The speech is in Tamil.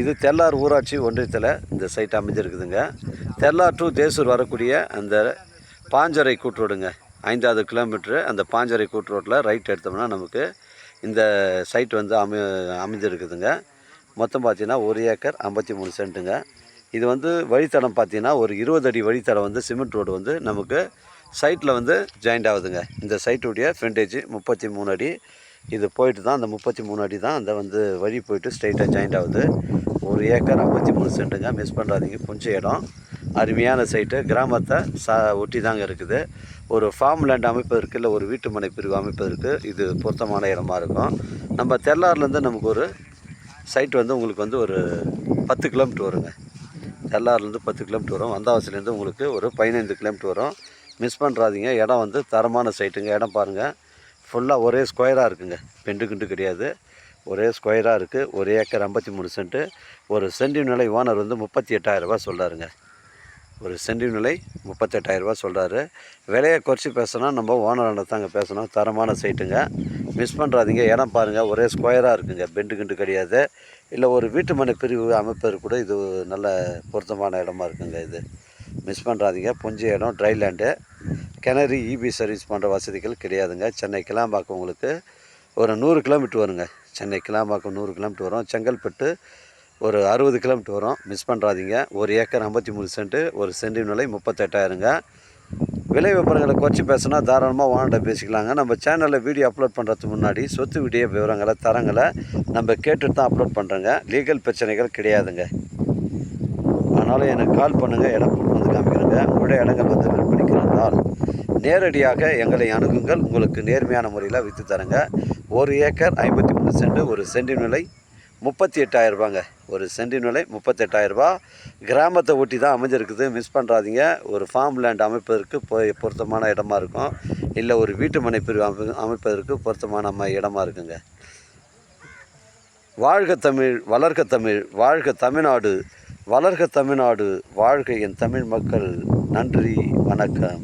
இது தெல்லார் ஊராட்சி ஒன்றியத்தில் இந்த சைட் அமைஞ்சிருக்குதுங்க. தெல்லார் டு தேசூர் வரக்கூடிய அந்த பாஞ்சரை கூட்டுரோடுங்க ஐந்தாவது கிலோமீட்ரு அந்த பாஞ்சரை கூட்டுரோட்டில் ரைட் எடுத்தோம்னா நமக்கு இந்த சைட் வந்து அமை அமைஞ்சிருக்குதுங்க. மொத்தம் பார்த்தீங்கன்னா ஒரு ஏக்கர் ஐம்பத்தி மூணு சென்ட்டுங்க. இது வந்து வழித்தடம் பார்த்தீங்கன்னா ஒரு இருபது அடி வழித்தடம் வந்து சிமெண்ட் ரோடு வந்து நமக்கு சைட்டில் வந்து ஜாயிண்ட் ஆகுதுங்க. இந்த சைட்டுடைய ஃப்ரண்டேஜ் முப்பத்தி மூணு அடி. இது போயிட்டு தான் அந்த முப்பத்தி மூணு அடி தான் அந்த வந்து வழி போயிட்டு ஸ்ட்ரைட்டாக ஜாயிண்ட் ஆகுது. ஒரு ஏக்கர் ஐம்பத்தி மூணு சென்ட்டுங்க. மிஸ் பண்ணுறாதீங்க கொஞ்சம் இடம். அருமையான சைட்டு கிராமத்தை சா ஒட்டி தாங்க இருக்குது. ஒரு ஃபார்ம் லேண்ட் அமைப்பதற்கு இல்லை ஒரு வீட்டு மனை பிரிவு அமைப்பதற்கு இது பொருத்தமான இடமா இருக்கும். நம்ம தெல்லார்லேருந்து நமக்கு ஒரு சைட் வந்து உங்களுக்கு வந்து ஒரு பத்து கிலோமீட்டர் வருங்க. தெல்லார்லேருந்து பத்து கிலோமீட்டர் வரும். வந்தாவாசிலேருந்து உங்களுக்கு ஒரு பதினைந்து கிலோமீட்டர் வரும். மிஸ் பண்ணுறாதீங்க இடம் வந்து தரமான சைட்டுங்க இடம் பாருங்கள் ஃபுல்லாக ஒரே ஸ்கொயராக இருக்குங்க. பெண்டு கிண்டு கிடையாது. ஒரே ஸ்கொயராக இருக்குது ஒரு ஏக்கர் ஐம்பத்தி மூணு சென்ட்டு ஒரு சென்டி நிலை ஓனர் வந்து முப்பத்தி எட்டாயிரரூபா சொல்கிறாருங்க ஒரு சென்டி நிலை முப்பத்தெட்டாயிரரூபா சொல்கிறாரு விலையை குறைச்சி பேசினா நம்ம ஓனராண்ட தாங்க பேசணும். தரமான சைட்டுங்க மிஸ் பண்ணுறாதீங்க இடம் பாருங்கள் ஒரே ஸ்கொயராக இருக்குங்க. பெண்டு கிண்டு கிடையாது. இல்லை ஒரு வீட்டு மனை பிரிவு அமைப்பது கூட இது நல்ல பொருத்தமான இடமா இருக்குங்க இது. மிஸ் பண்ணுறாதீங்க புஞ்ச இடம் ட்ரை லேண்டு கிணறு இபி சர்வீஸ் பண்ணுற வசதிகள் கிடையாதுங்க. சென்னை கிளாம்பாக்கம் உங்களுக்கு ஒரு நூறு கிலோமீட்டர் வருங்க. சென்னை கிளாம்பாக்கம் நூறு கிலோமீட்டர் வரும். செங்கல்பட்டு ஒரு அறுபது கிலோமீட்டர் வரும். மிஸ் பண்ணுறாதீங்க ஒரு ஏக்கர் ஐம்பத்தி மூணு சென்ட்டு ஒரு சென்டி விலை முப்பத்தெட்டாயிரங்க. விலை விவரங்களை குறைச்சி பேசினா தாராளமாக ஓனர்கிட்ட பேசிக்கலாங்க. நம்ம சேனலில் வீடியோ அப்லோட் பண்ணுறதுக்கு முன்னாடி சொத்து வீடியோ விவரங்களை தரங்களை நம்ம கேட்டுட்டு தான் அப்லோட் பண்ணுறோங்க லீகல் பிரச்சனைகள் கிடையாதுங்க. அதனால் எனக்கு கால் பண்ணுங்கள் இடம் வந்து உங்களுடைய இடங்கள் வந்து விற்பனைக்கிறால் நேரடியாக எங்களை அணுகுங்கள். உங்களுக்கு நேர்மையான முறையில் விற்று தரேங்க. ஒரு ஏக்கர் ஐம்பத்தி மூணு சென்ட் ஒரு சென்டின் நிலை முப்பத்தி எட்டாயிரரூபாங்க ஒரு சென்டின் நிலை முப்பத்தெட்டாயிரரூபா கிராமத்தை ஒட்டி தான் அமைஞ்சிருக்குது. மிஸ் பண்ணுறாதீங்க ஒரு ஃபார்ம் லேண்ட் அமைப்பதற்கு போய் பொருத்தமான இடமா இருக்கும். இல்லை ஒரு வீட்டு மனை பிரிவு அமை அமைப்பதற்கு பொருத்தமான அம்மா இடமா இருக்குங்க. வாழ்க தமிழ் வளர்க்க தமிழ் வாழ்க தமிழ்நாடு. வளர்க தமிழ்நாடு வாழ்க என் தமிழ் மக்கள். நன்றி வணக்கம்.